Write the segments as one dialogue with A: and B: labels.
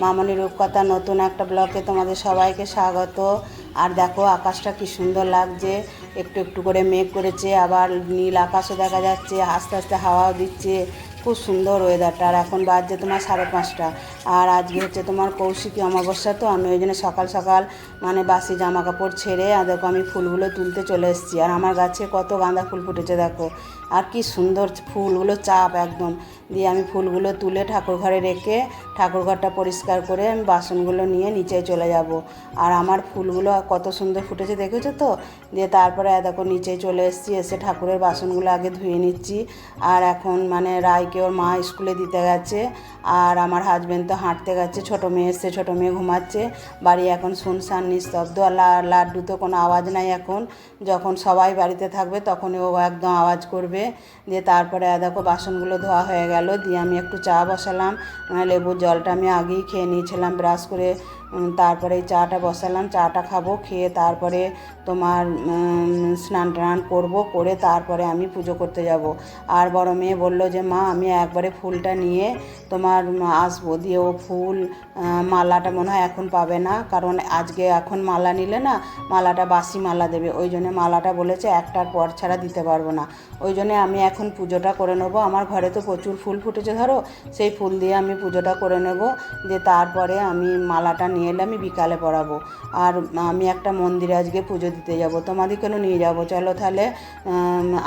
A: মামনি রূপকথা নতুন একটা ব্লগে তোমাদের সবাইকে স্বাগত। আর দেখো, আকাশটা কি সুন্দর লাগছে। একটু একটু করে মেঘ করেছে, আবার নীল আকাশও দেখা যাচ্ছে, আস্তে আস্তে হাওয়াও দিচ্ছে। খুব সুন্দর ওয়েদারটা আর এখন বাজছে তোমার সাড়ে পাঁচটা। আর আজকে হচ্ছে তোমার কৌশিকী অমাবস্যা, তো আমি ওই জন্য সকাল সকাল মানে বাসি জামা কাপড় ছেড়ে, আর দেখো আমি ফুলগুলো তুলতে চলে এসেছি। আর আমার গাছে কত গাঁদা ফুল ফুটেছে, দেখো। আর কি সুন্দর ফুলগুলো চাপ একদম। দিয়ে আমি ফুলগুলো তুলে ঠাকুর ঘরে রেখে ঠাকুর ঘরটা পরিষ্কার করে আমি বাসনগুলো নিয়ে নিচে চলে যাব। আর আমার ফুলগুলো কত সুন্দর ফুটেছে দেখেছ তো? দিয়ে তারপরে দেখো নিচে চলে এসেছি, এসে ঠাকুরের বাসনগুলো আগে ধুয়ে নিচ্ছি। আর এখন মানে রায়কে ওর মা স্কুলে দিতে গেছে। আর আমার হাজব্যান্ড তো হাঁটতে গেছে, ছোটো মেয়ে এসছে, ছোটো মেয়ে ঘুমাচ্ছে। বাড়ি এখন শুনশান নিস্তব্ধ, আর লাড্ডু তো কোনো আওয়াজ নাই এখন। যখন সবাই বাড়িতে থাকবে তখনই ও একদম আওয়াজ করবে। দিয়ে তারপরে দেখো বাসনগুলো ধোয়া হয়ে গেল। দিয়ে আমি একটু চা বসালাম লেবুর জলটা আমি আগেই খেয়ে নিয়েছিলাম ব্রাশ করে তারপরে চাটা বসালাম, চাটা খাব, খেয়ে তারপরে তোমার স্নান টান করব, করে তারপরে আমি পুজো করতে যাব। আর বড় মেয়ে বলল যে, মা, আমি একবারে ফুলটা নিয়ে তোমার আসব। দিয়ে ও ফুল মালাটা মনে হয় এখন পাবে না, কারণ আজকে এখন মালা নিলে না, মালাটা বাসি মালা দেবে। ওই জন্য মালাটা বলেছে, একটার পর ছাড়া দিতে পারব না। ওই জন্য আমি এখন পুজোটা করে নেব। আমার ঘরে তো প্রচুর ফুল ফুটেছে, ধরো। সেই ফুল দিয়ে আমি পুজোটা করে নেব। দিয়ে তারপরে আমি মালাটা নিয়ে এলে আমি বিকালে পড়াবো। আর আমি একটা মন্দিরে আজকে পুজো দিতে যাব। তোমাদেরকেও নিয়ে যাব? চলো তাহলে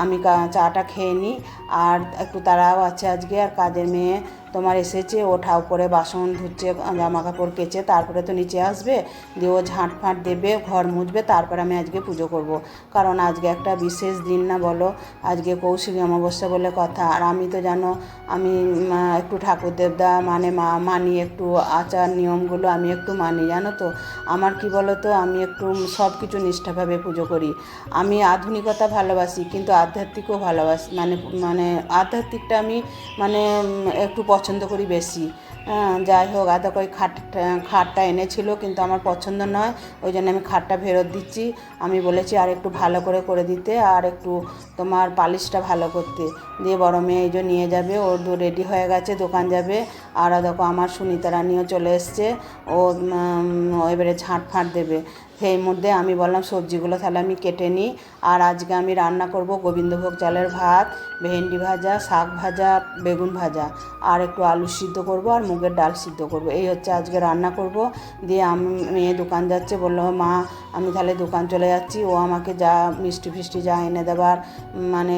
A: আমি চাটা খেয়ে নিই আর একটু তারাও আছে আজকে, আর কাজের মেয়ে তোমার এসেছে ও ঠাউ করে বাসন ধুচ্ছে জামা কাপড় কেচে, তারপরে তো নিচে আসবে, দিয়ে ও ঝাঁট ফাঁট দেবে, ঘর মুছবে, তারপরে আমি আজকে পুজো করব। কারণ আজকে একটা বিশেষ দিন না বলো, আজকে কৌশিকী অমাবস্যা বলে কথা। আর আমি তো জানো, আমি একটু ঠাকুর দেবদা মানে মা, মানি একটু আচার নিয়মগুলো আমি একটু মানি, জানো তো। আমার কি বলো তো আমি একটু সব কিছু নিষ্ঠাভাবে পুজো করি। আমি আধুনিকতা ভালোবাসি, কিন্তু আধ্যাত্মিকও ভালোবাসি মানে মানে আধ্যাত্মিকটা আমি মানে একটু পছন্দ করি বেশি। যাই হোক, আদা ওই খাট, খাটটা এনেছিল, কিন্তু আমার পছন্দ নয়, ওই জন্য আমি খাটটা ফেরত দিচ্ছি। আমি বলেছি আর একটু ভালো করে করে দিতে, আর একটু তোমার পালিশটা ভালো করতে। দিয়ে বড় মেয়ে এই যে নিয়ে যাবে, ও রেডি হয়ে গেছে, দোকান যাবে। আর দেখো, আমার সুনিতা রানিও চলে এসছে ও এবারে ঝাঁট ফাঁট দেবে। সেই মধ্যে আমি বললাম, সবজিগুলো তাহলে আমি কেটে নিই। আর আজকে আমি রান্না করব গোবিন্দভোগ চালের ভাত, ভেন্ডি ভাজা, শাক ভাজা, বেগুন ভাজা। আর একটু আলু সিদ্ধ করব আর মুগের ডাল সিদ্ধ করব। এই হচ্ছে আজকে রান্না করব। দিয়ে আমি মেয়ে দোকান যাচ্ছে, বলল, মা, আমি তাহলে দোকান চলে যাচ্ছি। ও আমাকে যা মিষ্টি ফিষ্টি যা এনে দেবার মানে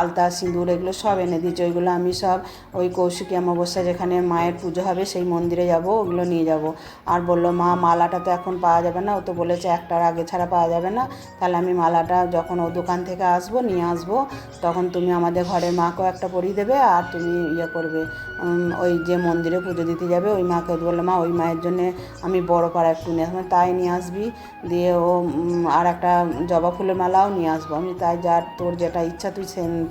A: আলতা, সিঁদুর এগুলো সব এনে দিচ্ছে ওইগুলো আমি সব ওই কৌশিকী অমাবস্যা যেখানে মায়ের পুজো হবে, সেই মন্দিরে যাব, ওগুলো নিয়ে যাব। আর বলল, মা, মালাটা তো এখন পাওয়া যাবে না, ও তো বলেছে, একটার আগে ছাড়া পাওয়া যাবে না। তাহলে আমি মালাটা যখন ও দোকান থেকে আসব, নিয়ে আসব, তখন তুমি আমাদের ঘরের মাকেও একটা পরিয়ে দেবে আর তুমি ইয়ে করবে। ওই যে মন্দিরে পুজো দিতে যাবে, ওই মাকে বলল, মা, ওই মায়ের জন্যে আমি বড় পাড়া একটু নিয়ে আসব। তাই নিয়ে আসবি। দিয়ে ও আর একটা জবা ফুলের মালাও নিয়ে আসব। আমি তাই যার তোর যেটা ইচ্ছা তুই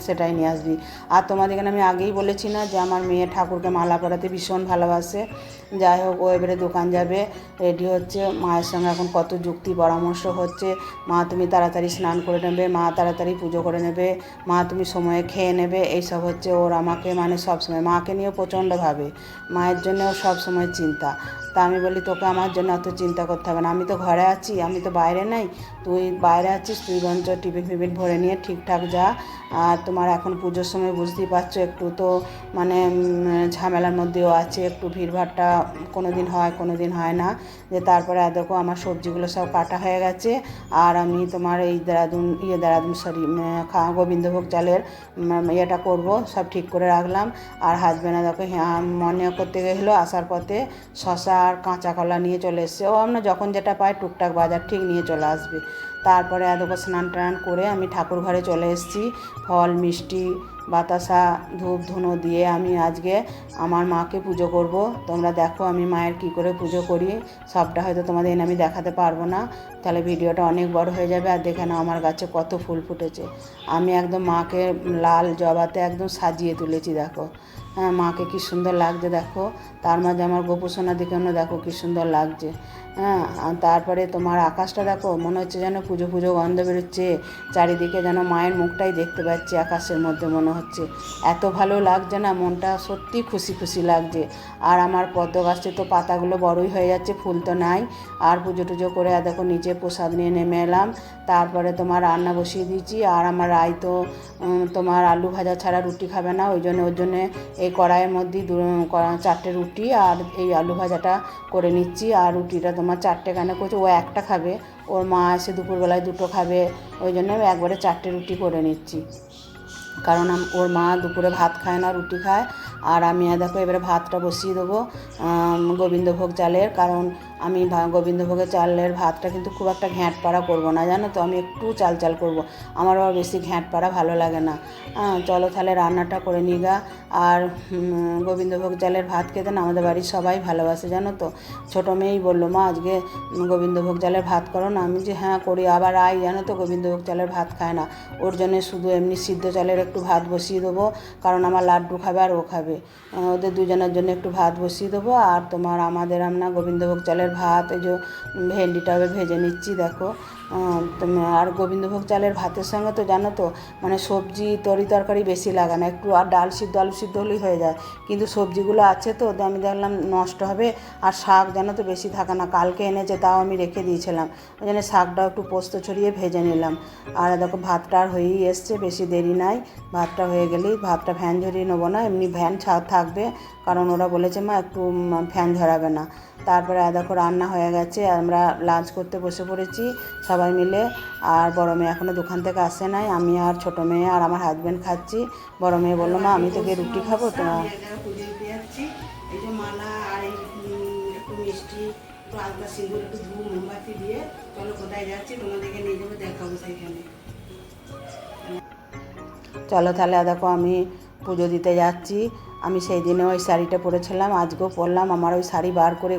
A: সেটাই নিয়ে আসবি। আর তোমাদের এখানে আমি আগেই বলেছি না যে আমার মেয়ে ঠাকুরকে মালা পরাতে ভীষণ ভালোবাসে। যাই হোক, ও এবারে দোকান যাবে। রেডি হচ্ছে। মায়ের সঙ্গে এখন কত যুক্তি পরামর্শ হচ্ছে, মা তুমি তাড়াতাড়ি স্নান করে নেবে, মা তাড়াতাড়ি পুজো করে নেবে, মা তুমি সময়ে খেয়ে নেবে, এইসব হচ্ছে ওর আমাকে মানে সবসময় মাকে নিয়েও প্রচণ্ড ভাবে মায়ের জন্যও সবসময় চিন্তা। তা আমি বলি, তোকে আমার জন্য অত চিন্তা করতে হবে না, আমি তো ঘরে আছি, আমি তো বাইরে নাই, তুই বাইরে আছিস তুই বরঞ্চ টিফিন ফিফিন ভরে নিয়ে ঠিকঠাক যা, আর তোমার এখন পুজোর সময় বুঝতেই পারছ, একটু তো মানে ঝামেলার মধ্যেও আছে, একটু ভিড়ভাড়টা কোনো দিন হয় কোনো দিন হয় না, যে তারপরে দেখো, আমার সবজিগুলো সব কাটা হয়ে গেছে। আর আমি তোমার এই দেরাদুন ইয়ে দেরাদুন, সরি খা, গোবিন্দভোগ চালের ইয়েটা করব, সব ঠিক করে রাখলাম। আর হাজব্যান্ড দেখো হ্যাঁ মনে করতে গেছিল, আসার পথে শশা আর কাঁচা কলা নিয়ে চলে এসছে। ও আমরা যখন যেটা পাই, টুকটাক বাজার ঠিক নিয়ে চলে আসবে। তারপরে এত স্নান টান করে আমি ঠাকুর ঘরে চলে এসেছি। ফল, মিষ্টি বাতাসা ধূপ ধুনো দিয়ে আমি আজকে আমার মাকে পুজো করব। তোমরা দেখো আমি মায়ের কি করে পুজো করি। সবটা হয়তো তোমাদের আমি দেখাতে পারব না। তাহলে ভিডিওটা অনেক বড় হয়ে যাবে আর দেখে নাও আমার গাছে কত ফুল ফুটেছে। আমি একদম মাকে লাল জবাতে একদম সাজিয়ে তুলেছি, দেখো। হ্যাঁ মাকে কি সুন্দর লাগছে, দেখো। তার মাঝে আমার গোপুসোনা দিকে দেখো কি সুন্দর লাগছে। হ্যাঁ তারপরে তোমার আকাশটা দেখো, মনে হচ্ছে যেন পুজো পুজো গন্ধ বেরোচ্ছে। চারিদিকে যেন মায়ের মুখটাই দেখতে পাচ্ছি আকাশের মধ্যে, মনে হচ্ছে। এত ভালো লাগছে না, মনটা সত্যি খুশি খুশি লাগছে। আর আমার পদ্ম গাছে তো পাতাগুলো বড়ই হয়ে যাচ্ছে, ফুল তো নাই। আর পুজো টুজো করে দেখো নিচে প্রসাদ নিয়ে নেমে এলাম। তারপরে তোমার রান্না বসিয়ে দিয়েছি। আর আমার রায় তো তোমার আলু ভাজা ছাড়া রুটি খাবে না, ওই জন্য ওর জন্যে এই কড়াইয়ের মধ্যেই দু- চারটে রুটি আর এই আলু ভাজাটা করে নিচ্ছি। আর রুটিটা তোমার চারটে কানে করছে ও একটা খাবে, ওর মা এসে দুপুরবেলায় দুটো খাবে, ওই জন্য আমি একবারে চারটে রুটি করে নিচ্ছি। কারণ ওর মা দুপুরে ভাত খায় না, রুটি খায় আর আমি দেখো, এবারে ভাতটা বসিয়ে দেবো গোবিন্দভোগ চালের, কারণ আমি গোবিন্দভোগের চালের ভাতটা কিন্তু খুব একটা ঘ্যাঁট পাড়া করব না, জানো তো? আমি একটু চাল চাল করব। আমার আবার বেশি ঘ্যাঁট পাড়া ভালো লাগে না। চলো তাহলে রান্নাটা করে নিগা আর গোবিন্দভোগ চালের ভাত খেতে না আমাদের বাড়ির সবাই ভালোবাসে, জানো তো? ছোটো মেয়েই বলল, মা, আজকে গোবিন্দভোগ চালের ভাত করো না। আমি যে হ্যাঁ করি। আবার আই, জানো তো, গোবিন্দভোগ চালের ভাত খায় না। ওর জন্য শুধু এমনি সিদ্ধ চালের একটু ভাত বসিয়ে দেবো, কারণ আমার লাড্ডু খাবে আর ও খাবে। আহ, ওদের দুজনের জন্য একটু ভাত বসিয়ে দেবো। আর তোমার আমাদের আমরা গোবিন্দভোগ চালের ভাত এই যে ভেন্ডিটা ভেজে নিচ্ছি দেখো। আর গোবিন্দভোগ চালের ভাতের সঙ্গে তো জানো তো মানে সবজি তরি তরকারি বেশি লাগে না, একটু আর ডাল সিদ্ধ, আলু সিদ্ধ হলেই হয়ে যায়। কিন্তু সবজিগুলো আছে তো আমি দেখলাম নষ্ট হবে, আর শাক জানো তো বেশি থাকে না, কালকে এনেছে তাও আমি রেখে দিয়েছিলাম। ওই জন্য শাকটাও একটু পোস্ত ছড়িয়ে ভেজে নিলাম। আর দেখো ভাতটা আর হয়েই এসছে, বেশি দেরি নাই, ভাতটা হয়ে গেলেই ভাতটা ফ্যান ঝরিয়ে নেব না, এমনি ভ্যান থাকবে, কারণ ওরা বলেছে মা একটু ফ্যান ঝরাবে না। তারপরে দেখো রান্না হয়ে গেছে, আমরা লাঞ্চ করতে বসে পড়েছি সবাই মিলে। আর বড় মেয়ে এখনও দোকান থেকে আসে নাই। আমি আর ছোটো মেয়ে আর আমার হাজব্যান্ড খাচ্ছি। বড় মেয়ে বলল মা আমি তোকে রুটি খাব তো পুজো দিতে যাচ্ছি। এই যে মালা আর একটু মিষ্টি একটু আলতা সিঁদুর একটু ধূপ মোমবাতি দিয়ে চলো কোথায় যাচ্ছি তোমাদেরকে নিয়ে যাব দেখাবো সেইখানে চলো তাহলে দেখো আমি পুজো দিতে যাচ্ছি। আমি সেই দিনে ওই শাড়িটা পরেছিলাম, আজকেও পরলাম। আমার ওই শাড়ি বার করে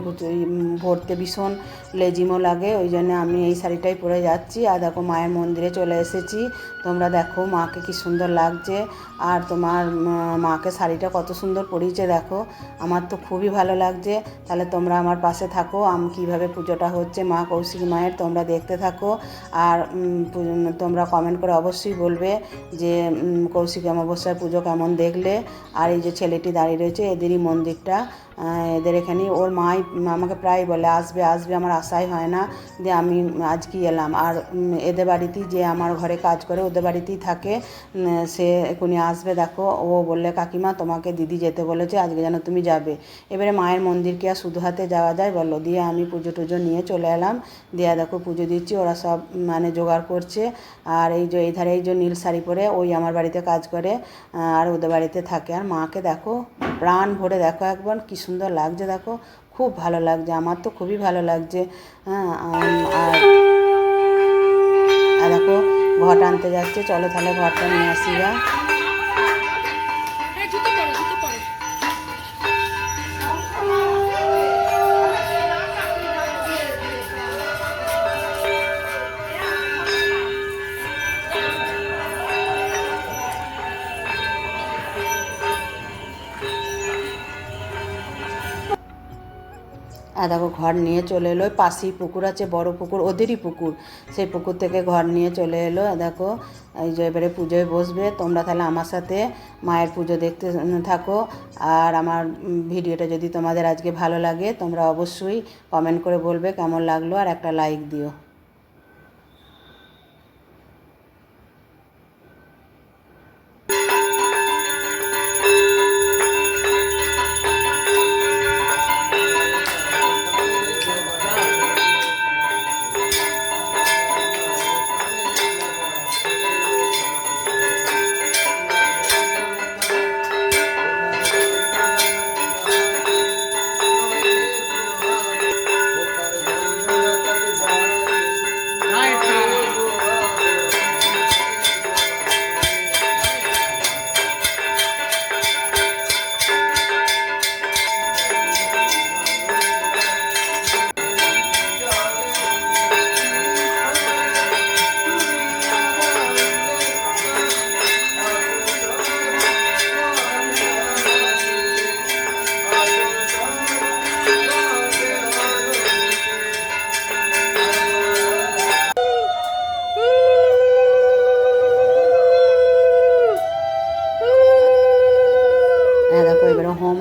A: ভরতে ভীষণ লেজিমও লাগে, ওই জন্য আমি এই শাড়িটাই পরে যাচ্ছি। আর দেখো, মায়ের মন্দিরে চলে এসেছি। তোমরা দেখো মাকে কি সুন্দর লাগছে। আর তোমার মাকে শাড়িটা কত সুন্দর পরিয়েছে দেখো। আমার তো খুবই ভালো লাগছে। তাহলে তোমরা আমার পাশে থাকো। আমি কীভাবে পুজোটা হচ্ছে, মা কৌশিক মায়ের তোমরা দেখতে থাকো। আর তোমরা কমেন্ট করে অবশ্যই বলবে যে কৌশিক অমাবস্যার পুজো কেমন দেখলে। আর এই যে ছেলেটি দাঁড়িয়ে রয়েছে এদেরই মন্দিরটা এদের এখানে ওর মাই আমাকে প্রায় বলে, আসবে আসবে, আমার আশাই হয় না যে আমি আজকেই এলাম। আর এদের বাড়িতেই যে আমার ঘরে কাজ করে ওদের বাড়িতেই থাকে। সে এখনই আসবে, দেখো, ও বললে, কাকিমা, তোমাকে দিদি যেতে বলেছে, আজকে যেন তুমি যাবে। এবারে মায়ের মন্দির মন্দিরকে আর শুধু হাতে যাওয়া যায় বলল, দিয়ে আমি পুজো টুজো নিয়ে চলে এলাম। দিয়ে দেখো, পুজো দিচ্ছি, ওরা সব মানে জোগাড় করছে। আর এই যে এই ধারে এই যে, নীল শাড়ি পরে ওই আমার বাড়িতে কাজ করে আর ওদের বাড়িতে থাকে। আর মাকে দেখো, প্রাণ ভরে দেখো একবার, কি সুন্দর লাগছে, দেখো। খুব ভালো লাগছে, আমার তো খুবই ভালো লাগছে। হ্যাঁ আর দেখো, ঘট আনতে যাচ্ছে। চলো তাহলে ঘরটা নিয়ে আসি গা। দেখো, ঘর নিয়ে চলে এলো। পাশেই পুকুর আছে, বড় পুকুর, ওদেরই পুকুর। সেই পুকুর থেকে ঘর নিয়ে চলে এলো। দেখো, এই যে এবারে পুজোয় বসবে। তোমরা তাহলে আমার সাথে মায়ের পুজো দেখতে থাকো। আর আমার ভিডিওটা যদি তোমাদের আজকে ভালো লাগে, তোমরা অবশ্যই কমেন্ট করে বলবে কেমন লাগল। আর একটা লাইক দিও।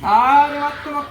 B: さあ、レワットバ。